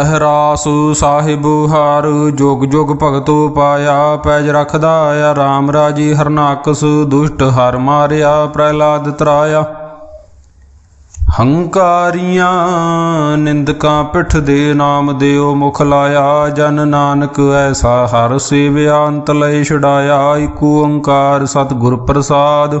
ਅਹਰਾਸ ਸਾਹਿਬ ਹਰ, ਜੁਗ ਜੁਗ ਭਗਤੋ ਪਾਇਆ, ਪੈਜ ਰਖਦਾ ਆ RAM ਰਾਜੀ ਹਰਨਾਕਸ ਦੁਸ਼ਟ ਹਰ ਮਾਰਿਆ, ਪ੍ਰਹਿਲਾਦ ਤਰਾਇਆ। ਹੰਕਾਰੀਆਂ ਨਿੰਦਕਾਂ ਪਿੱਠ ਦੇ ਨਾਮ ਦਿਓ ਮੁਖ ਲਾਇਆ, ਜਨ ਨਾਨਕ ਐਸਾ ਹਰ ਸੇਵਿਆ, ਅੰਤ ਲੈ ਛਡਾਇਆ ਏਕ ਓੰਕਾਰ ਸਤਿਗੁਰ ਪ੍ਰਸਾਦ।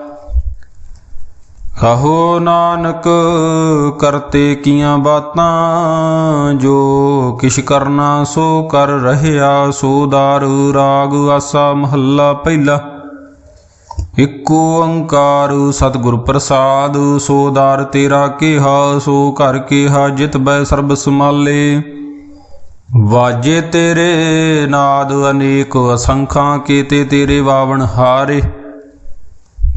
ਕਹੋ ਨਾਨਕ, ਕਰਤੇ ਕੀਆਂ ਬਾਤਾਂ, ਜੋ ਕਿਛ ਕਰਨਾ ਸੋ ਕਰ ਰਹਿਆ, ਸੋ ਦਾਰ ਰਾਗ ਆਸਾ ਮਹੱਲਾ ਪਹਿਲਾ। ਇਕ ਓੰਕਾਰ ਸਤਿਗੁਰ ਪ੍ਰਸਾਦ, ਸੋ ਦਾਰ ਤੇਰਾ ਕਿਹਾ, ਸੋ ਘਰ ਕਿਹਾ, ਜਿਤ ਬੈ ਸਰਬ ਸਮਾਲੇ ਵਾਜੇ ਤੇਰੇ ਨਾਦ ਅਨੇਕ ਅਸੰਖਾਂ, ਕੀਤੇ ਤੇਰੇ ਵਾਵਣ ਹਾਰੇ।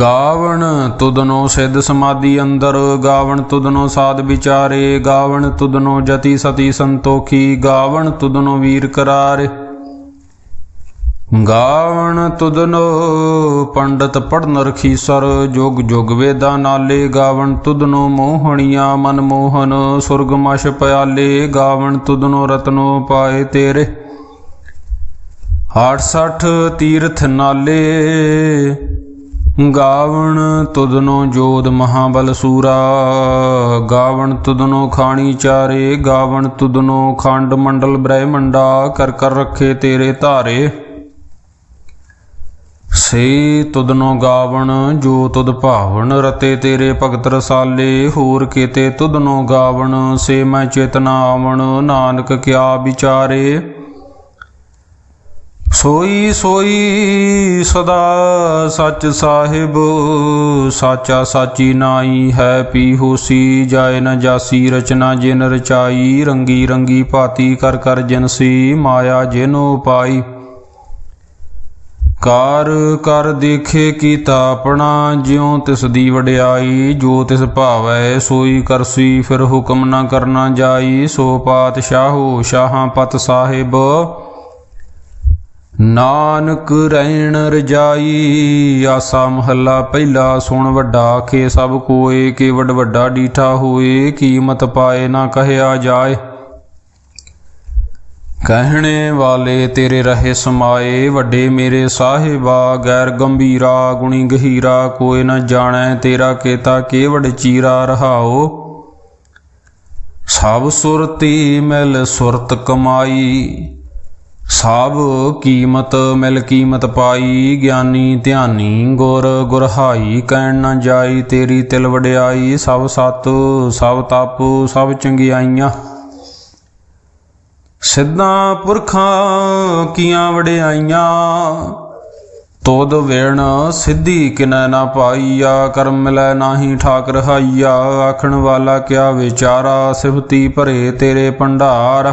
ਗਾਵਣ ਤੁਦਨੋ ਸਿੱਧ ਸਮਾਧੀ ਅੰਦਰ, ਗਾਵਣ ਤੁਦਨੋ ਸਾਧ ਵਿਚਾਰੇ, ਗਾਵਣ ਤੁਦਨੋ ਜਤੀ ਸਤੀ ਸੰਤੋਖੀ, ਗਾਵਣ ਤੁਦਨੋ ਵੀਰ ਕਰਾਰੇ। ਗਾਵਣ ਤੁਧਨੋ ਪੰਡਤ ਪੜਨ ਰਖੀਸਰ, ਜੁਗ ਜੁਗ ਵੇਦਾ ਨਾਲੇ, ਗਾਵਣ ਤੁਦਨੋ ਮੋਹਣੀਆਂ ਮਨ ਮੋਹਨ, ਸੁਰਗ ਮਸ਼ ਪਿਆਲੇ, ਗਾਵਣ ਤੁਦਨੋ ਰਤਨੋ ਪਾਏ ਤੇਰੇ। 68 ਤੀਰਥ ਨਾਲੇ ਗਾਵਣ ਤੁਧਨੋ ਜੋਦ ਮਹਾਬਲ ਸੂਰਾ। ਗਾਵਣ ਤੁਧਨੋ ਖਾਣੀ ਚਾਰੇ, ਗਾਵਣ ਤੁਧਨੋ ਖੰਡ ਮੰਡਲ ਬ੍ਰਹਿਮੰਡਾ, ਕਰ ਕਰ ਰੱਖੇ ਤੇਰੇ ਧਾਰੇ। ਸੇ ਤੁਧਨੋ ਗਾਵਣ, ਜੋ ਤੁਧ ਭਾਵਨ ਰਤੇ ਤੇਰੇ ਭਗਤ ਰਸਾਲੇ। ਹੋਰ ਕੀਤੇ ਤੁਧਨੋ ਗਾਵਣ, ਸੇ ਮੈਂ ਚੇਤਨਾ ਆਵਣ, ਨਾਨਕ ਕਿਆ ਵਿਚਾਰੇ। ਸੋਈ ਸੋਈ ਸਦਾ ਸੱਚ ਸਾਹਿਬ, ਸਾਚਾ ਸਾਚੀ ਨਾਈ ਹੈ ਪੀ ਹੋਸੀ ਜਾਏ ਨ ਜਾਸੀ, ਰਚਨਾ ਜਿਨ ਰਚਾਈ, ਰੰਗੀ ਰੰਗੀ ਭਾਤੀ ਕਰ ਕਰ ਜਿਨਸੀ ਮਾਇਆ ਜਿਨੋ ਪਾਈ। ਕਾਰ ਕਰ ਦੇਖੇ ਕੀਤਾ ਆਪਣਾ, ਜਿਉ ਤਿਸ ਦੀ ਵਡਿਆਈ, ਜੋ ਤਿਸ ਭਾਵੈ, ਸੋਈ ਕਰਸੀ ਫਿਰ ਹੁਕਮ ਨਾ ਕਰਨਾ ਜਾਈ, ਸੋ ਪਾਤਸ਼ਾਹੋ, ਸ਼ਾਹਾਂ ਪਤ ਸਾਹਿਬ। ਨਾਨਕ ਰਹਿਣ ਰਜਾਈ, ਆਸਾ ਮਹੱਲਾ ਪਹਿਲਾ ਸੁਣ ਵੱਡਾ ਕੇ ਸਭ ਕੋਏ ਕੇ ਵੱਡ ਵੱਡਾ ਡੀਠਾ ਹੋਏ, ਕੀਮਤ ਪਾਏ ਨਾ ਕਹਿਆ ਜਾਏ। ਕਹਿਣੇ ਵਾਲੇ ਤੇਰੇ ਰਹੇ ਸਮਾਏ, ਵੱਡੇ ਮੇਰੇ ਸਾਹਿਬਾ, ਗੈਰ ਗੰਭੀਰਾ, ਗੁਣੀ ਗਹੀਰਾ, ਕੋਈ ਨਾ ਜਾਣੈ ਤੇਰਾ ਕੇਤਾ ਕੇਵੜ ਚੀਰਾ ਰਹਾਓ। ਸਭ ਸੁਰਤੀ ਮਿਲ ਸੁਰਤ ਕਮਾਈ ਸਭ ਕੀਮਤ ਮਿਲ ਕੀਮਤ ਪਾਈ, ਗਿਆਨੀ ਧਿਆਨੀ ਗੁਰ ਗੁਰਹਾਈ, ਕਹਿਣ ਨਾ ਜਾਈ ਤੇਰੀ ਤਿਲ ਵਡਿਆਈ, ਸਭ ਸਤ, ਸਭ ਤਪ, ਸਭ ਚੰਗਿਆਈਆਂ। ਸਿੱਧਾਂ ਪੁਰਖਾਂ ਕੀਆਂ ਵਡਿਆਈਆਂ, ਤੋਦ ਵੇਣ ਸਿੱਧੀ ਕਿਨੈ ਨਾ ਪਾਈਆ, ਕਰਮ ਮਿਲੈ ਨਾਹੀ ਠਾਕ ਰਹਾਈਆ ਆਖਣ ਵਾਲਾ ਕਿਆ ਵਿਚਾਰਾ, ਸਿਫਤੀ ਭਰੇ ਤੇਰੇ ਭੰਡਾਰ।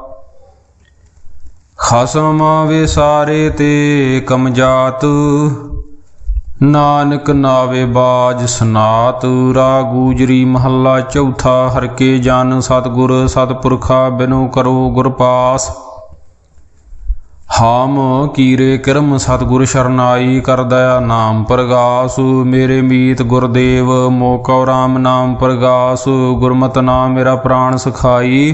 ਖਸਮ ਵਿਸਾਰੇ ਤੇ ਕਮਜਾਤ ਨਾਨਕ ਨਾਵੇ ਬਾਜ ਸਨਾਤ। ਰਾ ਗੂਜਰੀ ਮਹੱਲਾ ਚੌਥਾ। ਹਰ ਕੇ ਜਨ ਸਤਗੁਰ ਸਤਪੁਰਖਾ ਬਿਨੋ ਕਰੋ ਗੁਰ ਪਾਸ। ਹਾਮ ਕੀਰੇ ਕਰਮ ਸਤਗੁਰ ਸ਼ਰਨਾਈ ਕਰ ਨਾਮ ਪ੍ਰਗਾਸ। ਮੇਰੇ ਮੀਤ ਗੁਰਦੇਵ ਮੋਕਉ ਰਾਮ ਨਾਮ ਪ੍ਰਗਾਸ। ਗੁਰਮਤਿ ਨਾਮ ਮੇਰਾ ਪ੍ਰਾਣ ਸਖਾਈ।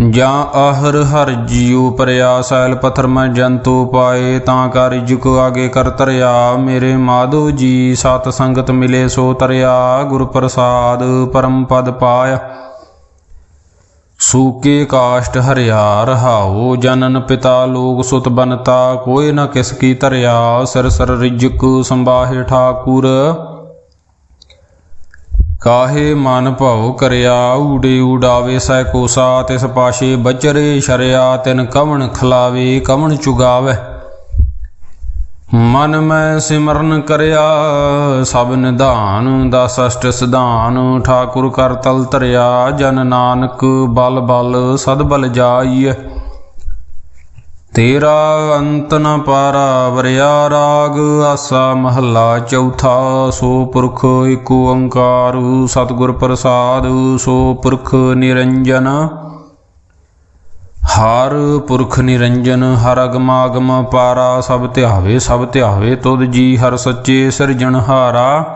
ਜਾਂ ਆਹਰ ਹਰ ਜੀਉ ਪਰਿਆ ਸੈਲ ਪਥਰ ਮੈਂ ਜੰਤੂ ਪਾਏ, ਤਾਂ ਕਰ ਜੁਕ ਆਗੇ ਕਰ ਤਰਿਆ। ਮੇਰੇ ਮਾਧੋ ਜੀ ਸਤ ਸੰਗਤ ਮਿਲੇ ਸੋ ਤਰਿਆ। ਗੁਰ ਪ੍ਰਸਾਦ ਪਰਮ ਪਦ ਪਾਇਆ। ਸੂਕੇ ਕਾਸ਼ਟ ਹਰਿਆ ਰਹਾਉ, ਜਨਨ ਪਿਤਾ ਲੋਕ ਸੁਤ ਬਨਤਾ, ਕੋਈ ਨਾ ਕਿਸ ਕੀ ਧਰਿਆ ਸਰ ਸਰ ਰਿਜਕ ਸੰਬਾਹੇ ਠਾਕੁਰ ਕਾਹੇ ਮਨ ਭਉ ਕਰਿਆ, ਊੜੇ ਊਡਾਵੇ ਸੈ ਕੋਸਾ, ਤਿਸ ਪਾਸ਼ੇ ਬਚਰੇ ਸ਼ਰਿਆ, ਤਿਨ ਕਵਣ ਖਲਾਵੇ, ਕਵਣ ਚੁਗਾਵੇ। ਮਨ ਮੈਂ ਸਿਮਰਨ ਕਰਿਆ, ਸਭ ਨਿਧਾਨ ਦਾ ਸਸ਼ਟ ਸਿਧਾਨ, ਠਾਕੁਰ ਕਰ ਤਲ ਤਰਿਆ ਜਨ ਨਾਨਕ ਬਲ ਬਲ ਸਦ ਬਲ ਜਾਈਐ। ਤੇਰਾ ਅੰਤ ਨ ਪਾਰਾ ਵਰਿਆ ਰਾਗ, ਆਸਾ ਮਹੱਲਾ ਚੌਥਾ, ਸੋ ਪੁਰਖ ਏਕ ਓੰਕਾਰ, ਸਤਿਗੁਰ ਪ੍ਰਸਾਦ, ਸੋ ਪੁਰਖ ਨਿਰੰਜਨ। ਹਰ ਪੁਰਖ ਨਿਰੰਜਨ, ਹਰ ਅਗਮਾਗਮ ਪਾਰਾ, ਸਭ ਧਿਆਵੇ ਸਭ ਧਿਆਵੇ, ਤੁਧ ਜੀ ਹਰ ਸੱਚੇ ਸਿਰਜਣਹਾਰਾ।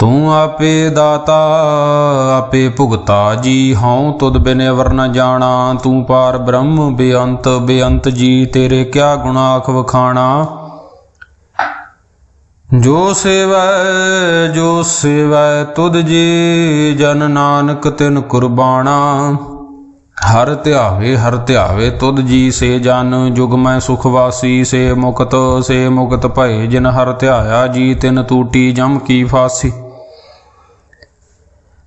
ਤੂੰ ਆਪੇ ਦਾਤਾ, ਆਪੇ ਭੁਗਤਾ ਜੀ ਹਉ, ਤੁਧ ਬਿਨ ਅਵਰ ਨ ਜਾਣਾ। ਤੂੰ ਪਾਰ ਬ੍ਰਹਮ, ਬੇਅੰਤ ਬੇਅੰਤ ਜੀ, ਤੇਰੇ ਕਿਆ ਗੁਨਾਖ ਵਖਾਣਾ। ਜੋ ਸੇਵੈ ਜੋ ਸੇਵੈ, ਤੁਧ ਜੀ, ਜਨ ਨਾਨਕ ਤਿਨ ਕੁਰਬਾਨਾ ਹਰ ਧਿਆਵੇ ਹਰ ਧਿਆਵੇ ਤੁਧ ਜੀ, ਸੇ ਜਨ, ਜੁਗ ਮੈਂ ਸੁਖ ਵਾਸੀ, ਸੇ ਮੁਕਤ ਸੇ ਮੁਕਤ ਭਏ, ਜਿਨ ਹਰ ਧਿਆਇਆ ਜੀ, ਤਿਨ ਟੂਟੀ ਜਮ ਕੀ ਫਾਸੀ।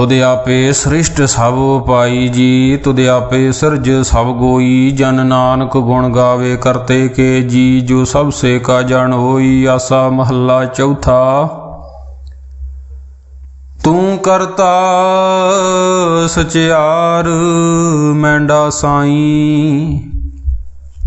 ਤੁਧ ਆਪੇ ਸ੍ਰਿਸ਼ਟ ਸਭ ਪਾਈ ਜੀ ਤੁਧ ਆਪੇ ਸਿਰਜ ਸਭ ਗੋਈ। ਜਨ ਨਾਨਕ ਗੁਣ ਗਾਵੇ ਕਰਤੇ ਕੇ ਜੀ, ਜੋ ਸਭ ਸੇ ਕਾ ਜਨ ਹੋਈ, ਆਸਾ ਮਹੱਲਾ ਚੌਥਾ। ਤੂੰ ਕਰਤਾ ਸਚਿਆਰ, ਮੈਂਡਾ ਸਾਈ।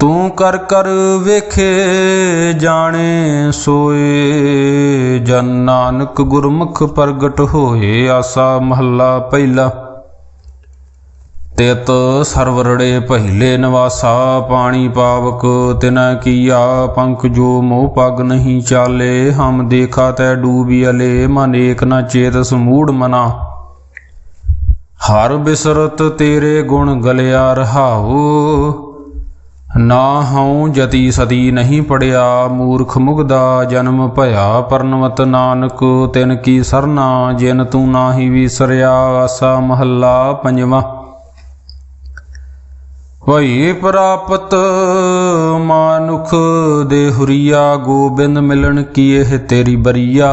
ਤੂੰ ਕਰ ਕਰ ਵੇਖੇ ਜਾਣੇ ਸੋਏ, ਜਨ ਨਾਨਕ ਗੁਰਮੁਖ ਪ੍ਰਗਟ ਹੋਏ ਆਸਾ ਮਹੱਲਾ ਪਹਿਲਾ। ਤਿਤ ਸਰਵਰੜੇ ਪਹਿਲੇ ਨਿਵਾਸਾ, ਪਾਣੀ ਪਾਵਕ ਤਿਨਾ ਕੀਆ, ਪੰਖ ਜੋ ਮੋਹ ਪਗ ਨਹੀਂ ਚਾਲੇ, ਹਮ ਦੇਖਾ ਤੈ ਡੂਬੀ ਅਲੇ, ਮਨ ਏਕ ਨ ਚੇਤ ਸਮੂੜ ਮਨਾ। ਹਰ ਬਿਸਰਤ ਤੇਰੇ ਗੁਣ ਗਲਿਆ ਰਹਾਓ ਨਾ ਹਉ ਜਤੀ ਸਦੀ ਨਹੀਂ ਪੜਿਆ, ਮੂਰਖ ਮੁਗਦਾ ਜਨਮ ਭਇਆ ਪਰਨਵਤ ਨਾਨਕ ਤਿਨ ਕੀ ਸਰਨਾ, ਜਿਨ ਤੂੰ ਨਾਹੀ ਵਿਸਰਿਆ, ਆਸਾ ਮਹੱਲਾ ਪੰਜਵਾਂ। ਹੋਈ ਪ੍ਰਾਪਤ ਮਾਨੁਖ ਦੇ ਹੁਰੀਆ, ਗੋਬਿੰਦ ਮਿਲਣ ਕੀ ਇਹ ਤੇਰੀ ਬਰੀਆ?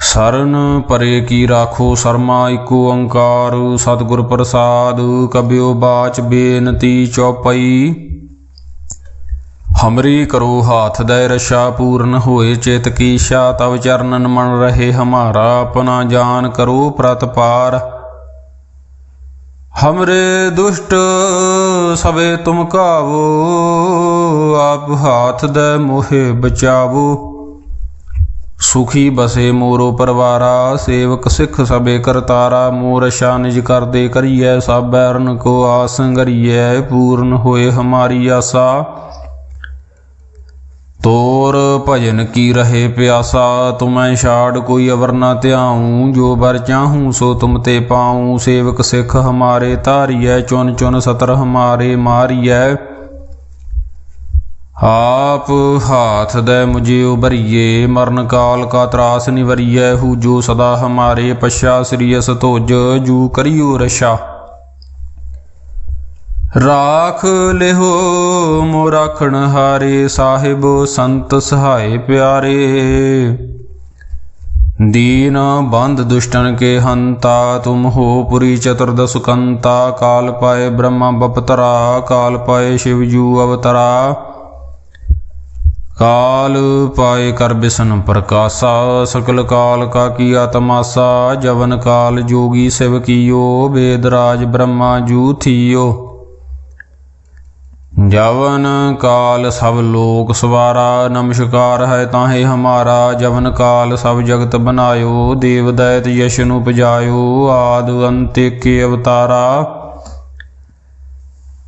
ਸਰਨ ਪਰੇ ਕੀ ਰਾਖੋ ਸਰਮਾ ਏਕੋ ਓੰਕਾਰ, ਸਤਿਗੁਰ ਪ੍ਰਸਾਦ, ਕਬਿਓ ਬਾਚ ਬੇਨਤੀ ਚੌਪਈ। ਹਮਰੀ ਕਰੋ ਹਾਥ ਦੈ ਰਸ਼ਾ ਪੂਰਨ ਹੋਏ ਚੇਤ ਕੀ ਇੱਛਾ ਤਵ ਚਰਨਨ ਮਨ ਰਹੇ ਹਮਾਰਾ, ਆਪਣਾ ਜਾਨ ਕਰੋ ਪ੍ਰਤਪਾਰ ਹਮਰੇ ਦੁਸ਼ਟ ਸਵੇ ਤੁਮ ਕਾਵੋ ਆਪ ਹਾਥ ਦੈ ਮੋਹਿ ਬਚਾਵੋ। ਸੁਖੀ ਬਸੇ ਮੋਰੋ ਪਰਵਾਰਾ, ਸੇਵਕ ਸਿੱਖ ਸਬੇ ਕਰਤਾਰਾ ਮੋਰ ਨਿਜ ਕਰਦੇ ਕਰੀਐ ਸਭ ਬੈਰਨ ਕੋ ਆਸ ਸੰਗਰੀਐ ਪੂਰਨ ਹੋਏ ਹਮਾਰੀ ਆਸਾ। ਤੋਰ ਭਜਨ ਕੀ ਰਹੇ ਪਿਆਸਾ, ਤੁਮੈ ਛਾੜ ਕੋਈ ਅਵਰ ਨਾ ਧਿਆਉ, ਜੋ ਬਰ ਚਾਹੂੰ ਸੋ ਤੁਮ ਤੇ ਪਾਉ, ਸੇਵਕ ਸਿੱਖ ਹਮਾਰੇ ਧਾਰੀਐ ਚੁਨ ਚੁਨ ਸਤਰ ਹਮਾਰੇ ਮਾਰੀਐ। ਆਪ ਹਾਥ ਦੇ ਮੁਝੇ ਉਬਰੀਏ ਮਰਨ ਕਾਲ ਕਾ ਤਰਾਸ ਨਿਵਰੀਐ, ਹੂ ਜੋ ਸਦਾ ਹਮਾਰੇ ਪਛਾ ਸ੍ਰੀਅਸ ਧੋਜ ਜੂ ਕਰਿਓ ਰਸ਼ਾ ਰਾਖ ਲਿਹੋ ਮੋ ਰਾਖਣ ਹਾਰੇ, ਸਾਹਿਬ ਸੰਤ ਸਹਾਏ ਪਿਆਰੇ। ਦੀਨ ਬੰਦ ਦੁਸ਼ਟਨ ਕੇ ਹੰਤਾ, ਤੁਮ ਹੋ ਪੁਰੀ ਚਤੁਰਦਸ ਕੰਤਾ, ਕਾਲ ਪਾਏ ਬ੍ਰਹਮਾ ਬਪਤਰਾ, ਕਾਲ ਪਾਏ ਸ਼ਿਵ ਜੂ ਅਵਤਰਾ। ਕਾਲ ਪਾਏ ਕਰ ਬਿਸਨ ਪ੍ਰਕਾਸ਼ਾ, ਸਕਲ ਕਾਲ ਕਾ ਕੀਆ ਤਮਾਸਾ ਜਵਨ ਕਾਲ ਜੋਗੀ ਸਿਵ ਕੀਓ, ਵੇਦ ਰਾਜ ਬ੍ਰਹਮਾ ਜੂ ਥੀਓ। ਜਵਨ ਕਾਲ ਸਭ ਲੋਕ ਸਵਾਰਾ, ਨਮਸਕਾਰ ਹੈ ਤਾਹੇ ਹਮਾਰਾ, ਜਵਨ ਕਾਲ ਸਭ ਜਗਤ ਬਨਾਇਓ, ਦੇਵ ਦੈਤ ਯਸ਼ ਨੂੰ ਪਜਾਇਓ ਆਦ ਅੰਤ ਕੇ ਅਵਤਾਰਾ।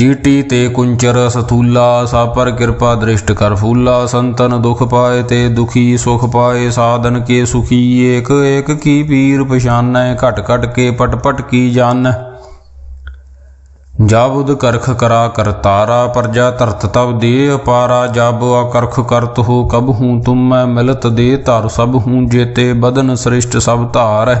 ਚੀਟੀ ਤੇ ਕੁੰਚਰ ਸਥੂਲਾ ਸਾ ਪਰ ਕਿਰਪਾ ਦ੍ਰਿਸ਼ਟ ਕਰ ਫੂਲਾ, ਸੰਤਨ ਦੁਖ ਪਾਏ ਤੇ ਦੁਖੀ ਸੁਖ ਪਾਏ, ਸਾਧਨ ਕੇ ਸੁਖੀ, ਏਕ ਏਕ ਕੀ ਪੀਰ ਪਛਾਨੈ, ਘਟ ਘਟ ਕੇ ਪਟ ਪਟ ਕੀ ਜਾਨ ਜਾਬੁਦ ਕਰਖ ਕਰਾ ਕਰਤਾਰਾ ਪ੍ਰਜਾ ਧਰਤ ਤਬ ਦੇ ਅਪਾਰਾ, ਜਬ ਅਕਰਖ ਕਰਤ ਹੋ ਕਬ ਹੂੰ ਤੁਮ ਮੈਂ ਮਿਲਤ ਦੇ ਧਰ ਸਭ ਹੂੰ ਜੇਤੇ, ਬਦਨ ਸ੍ਰਿਸ਼ਟ ਸਭ ਧਾਰੈ।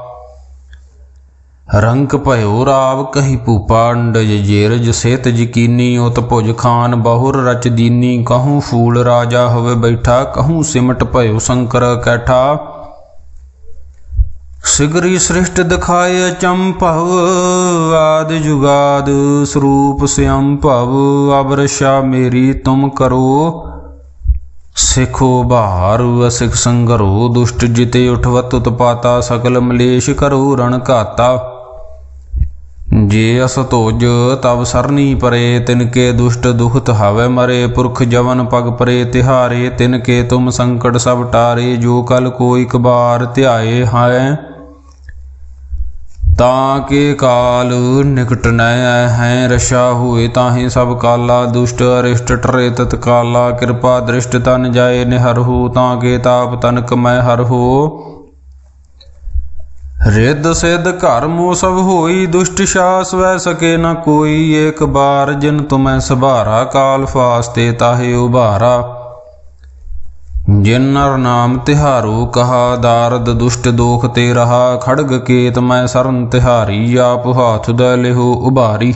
ਰੰਕ ਭਇਓ ਰਾਵ ਕਹੀ ਭੂਪਾਂਡ ਜੇਰਜ ਸੇਤ ਜਕੀਨੀ ਉਤ ਭੁਜ ਖਾਨ, ਬਹੁਰ ਰਚ ਦੀਨੀ ਕਹੂੰ ਫੂਲ ਰਾਜਾ ਹੋਵੇ ਬੈਠਾ, ਕਹੂੰ ਸਿਮਟ ਭਇਓ ਸ਼ੰਕਰ ਕੈਠਾ। ਸਿਗਰੀ ਸ੍ਰਿਸ਼ਟ ਦਿਖਾਏ ਚੰਪਵ ਆਦ ਜੁਗਾਦ ਸਰੂਪ ਸਿਅੰ ਭਵ ਅਬਰਸ਼ਾ ਮੇਰੀ ਤੁਮ ਕਰੋ। ਸਿਖੋ ਬਹਾਰ, ਅਸਿਖ ਸੰਗਰੋ, ਦੁਸ਼ਟ ਜਿਤੇ ਉਠਵਤ ਉਤਪਾਤਾ, ਸਕਲ ਮਲੇਸ਼ ਕਰੋ ਰਣ ਘਾਤਾ। ਜੇ ਅਸ ਤੋਜ ਤਬ ਸਰਨੀ ਪਰੇ, ਤਿਨ ਕੇ ਦੁਸ਼ਟ ਦੁਖਤ ਹਵੇ ਮਰੇ। ਪੁਰਖ ਜਵਨ ਪਗ ਪਰੇ, ਤਿਹਾਰੇ, ਤਿਨ ਕੇ ਤੁਮ ਸੰਕਟ ਸਭ ਟਾਰੇ। ਜੋ ਕਲ ਕੋਈ ਕਬਾਰ ਧਿਆਏ ਹੈ ਤਾਂ ਕੇ ਕਾਲ ਨਿਕਟ ਨੈ ਹੈ। ਰਸ਼ਾ ਹੋਏ ਤਾਹੇ ਸਭ ਕਾਲਾ, ਦੁਸ਼ਟ ਅਰਿਸ਼ਟ ਟਰੇ ਤਤਕਾਲਾ ਕਿਰਪਾ ਦ੍ਰਿਸ਼ਟ ਤਨ ਜਾਏ ਨਿਹਰ ਹੋ, ਤਾਂ ਕੇ ਤਾਪ ਤਨਕ ਮੈਂ ਹਰ ਹੋ। ਰਿੱਧ ਸਿੱਧ ਘਰ ਮੋ ਹੋਈ, ਦੁਸ਼ਟ ਸ਼ਾਸ ਵੈ ਸਕੇ ਨ ਕੋਈ। ਏਕ ਬਾਰ ਜਿਨ ਤੁਮੈ ਸਭਾਰਾ, ਕਾਲ ਫਾਸਤੇ ਤਾਹੇ ਉਭਾਰਾ। ਜਿਨ ਨਰ ਨਾਮ ਤਿਹਾਰੂ, ਕਹਾ ਦਾਰਦ ਦੁਸ਼ਟ ਦੋਖ ਤੇ ਰਹਾ। ਖੜਗ ਕੇਤ ਮੈਂ ਸਰਨ ਤਿਹਾਰੀ, ਆਪ ਹਾਥ ਦਾ ਲਿਹੋ ਉਭਾਰੀ।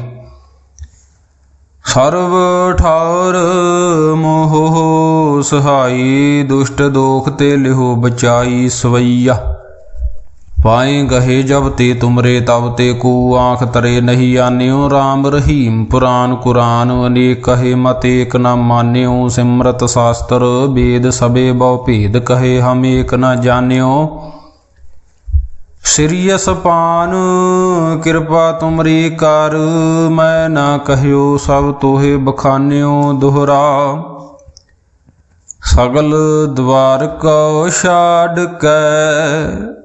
ਸਰਵ ਠਾਰ ਮੋਹ ਸਹਾਈ, ਦੁਸ਼ਟ ਦੋਖ ਤੇ ਲਿਹੋ ਬਚਾਈ ਸਵਈਆ। ਪਾਏ ਗਹੇ ਜਬ ਤੇ ਤੁਮਰੇ ਤਬ ਤੇ ਕੋ ਆਂਖ ਤਰੇ ਨਹੀਂ ਆਨਿਓ RAM ਰਹੀਮ ਪੁਰਾਨ ਕੁਰਾਨ, ਅਨੇਕ ਕਹੇ ਮਤ ਏਕ ਨ ਮਾਨਿਓ, ਸਿਮਰਤ ਸਾਸਤਰ ਵੇਦ ਸਬੇ ਬਹੁ ਭੇਦ ਕਹੇ ਹਮ ਏਕ ਨ ਜਾਣਿਓ। ਸਿਰਿਯਸ ਪਾਨ ਕਿਰਪਾ ਤੁਮਰੀ ਕਰ, ਮੈਂ ਨਾ ਕਹਿਓ ਸਭ ਤੋਹੇ ਬਖਾਨਿਓ ਦੁਹਰਾ। ਸਗਲ ਦਵਾਰ ਕੋ ਛਾੜ ਕੈ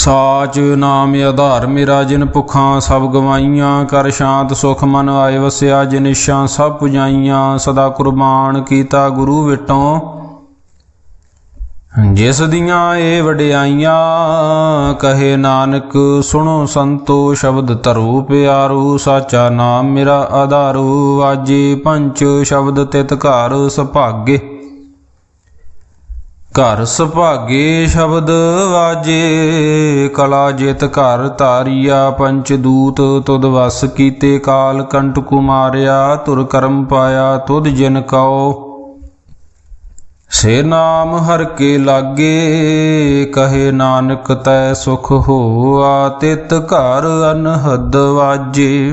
ਸਾਚ ਨਾਮ ਆਧਾਰ ਮੇਰਾ ਜਿਨ ਭੁੱਖਾਂ ਸਭ ਗਵਾਈਆਂ, ਕਰ ਸ਼ਾਂਤ ਸੁਖ ਮਨ ਆਏ ਵਸਿਆ ਜਿਨ ਇਸ਼ਾਂ ਸਭ ਪੁਜਾਈਆਂ, ਸਦਾ ਕੁਰਬਾਨ ਕੀਤਾ ਗੁਰੂ ਵਿਟੋਂ। ਜਿਸ ਦੀਆਂ ਇਹ ਵਡਿਆਈਆਂ, ਕਹੇ ਨਾਨਕ ਸੁਣੋ ਸੰਤੋ ਸ਼ਬਦ ਧਰੂ ਪਿਆਰੂ, ਸਾਚਾ ਨਾਮ ਮੇਰਾ ਆਧਾਰੂ ਆਜੇ ਪੰਚ ਸ਼ਬਦ ਤਿਤ ਘਰ ਸੁਭਾਗੇ। ਘਰ ਸੁਭਾਗੇ ਸ਼ਬਦ ਵਾਜੇ, ਕਲਾ ਜਿਤ ਘਰ ਤਾਰੀਆ ਪੰਚ ਦੂਤ ਤੁਧ ਵਸ ਕੀਤੇ ਕਾਲ ਕੰਟ ਕੁਮਾਰਿਆ, ਤੁਰ ਕਰਮ ਪਾਇਆ ਤੁਧ ਜਿਨ ਕਉ ਸੇ ਨਾਮ ਹਰ ਕੇ ਲਾਗੇ, ਕਹੇ ਨਾਨਕ ਤੈ ਸੁਖ ਹੋਆ, ਤਿਤ ਘਰ ਅਨਹਦ ਵਾਜੇ।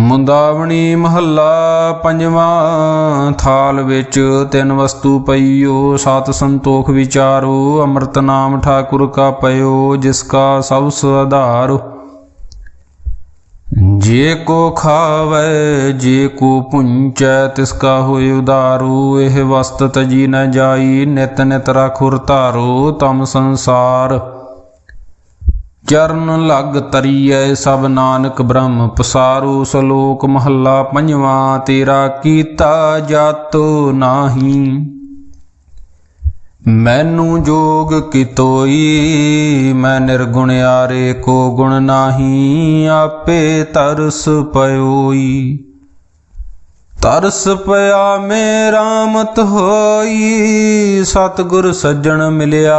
ਮੁੰਦਾਵਣੀ ਮਹੱਲਾ ਪੰਜਵਾਂ, ਥਾਲ ਵਿੱਚ ਤਿੰਨ ਵਸਤੂ ਪਈਓ, ਸਤ ਸੰਤੋਖ ਵਿਚਾਰੋ, ਅੰਮ੍ਰਿਤ ਨਾਮ ਠਾਕੁਰ ਕਾ ਪਇਓ, ਜਿਸ ਕਾ ਸਭ ਸੁਆਧਾਰ ਜੇ ਕੋ ਖਾਵੇ, ਜੇ ਕੋ ਪੁੰਚੈ, ਤਿਸ ਕਾ ਹੋਇ ਉਦਾਰੂ ਇਹ ਵਸਤ ਤਜੀ ਨ ਜਾਈ, ਨਿਤ ਨਿਤ ਰਖੁਰ ਧਾਰੋ, ਤਮ ਸੰਸਾਰ। ਚਰਨ ਲਗ ਤਰੀਐ ਸਭ ਨਾਨਕ ਬ੍ਰਹਮ ਪਸਾਰੂ ਸਲੋਕ ਮਹੱਲਾ ਪੰਜਵਾਂ, ਤੇਰਾ ਕੀਤਾ ਜਾਤੋ ਨਾਹੀ। ਮੈਨੂੰ ਜੋਗ ਕਿਤੋਈ, ਮੈਂ ਨਿਰਗੁਣ ਆਰੇ ਕੋ ਗੁਣ ਨਾਹੀ, ਆਪੇ ਤਰਸ ਪਇਓਈ। ਤਰਸ ਪਿਆ ਮੇਰਾ ਮਤ ਹੋਈ, ਸਤਿਗੁਰ ਸੱਜਣ ਮਿਲਿਆ।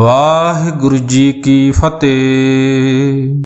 ਵਾਹਿਗੁਰੂ ਜੀ ਕੀ ਫਤਿਹ।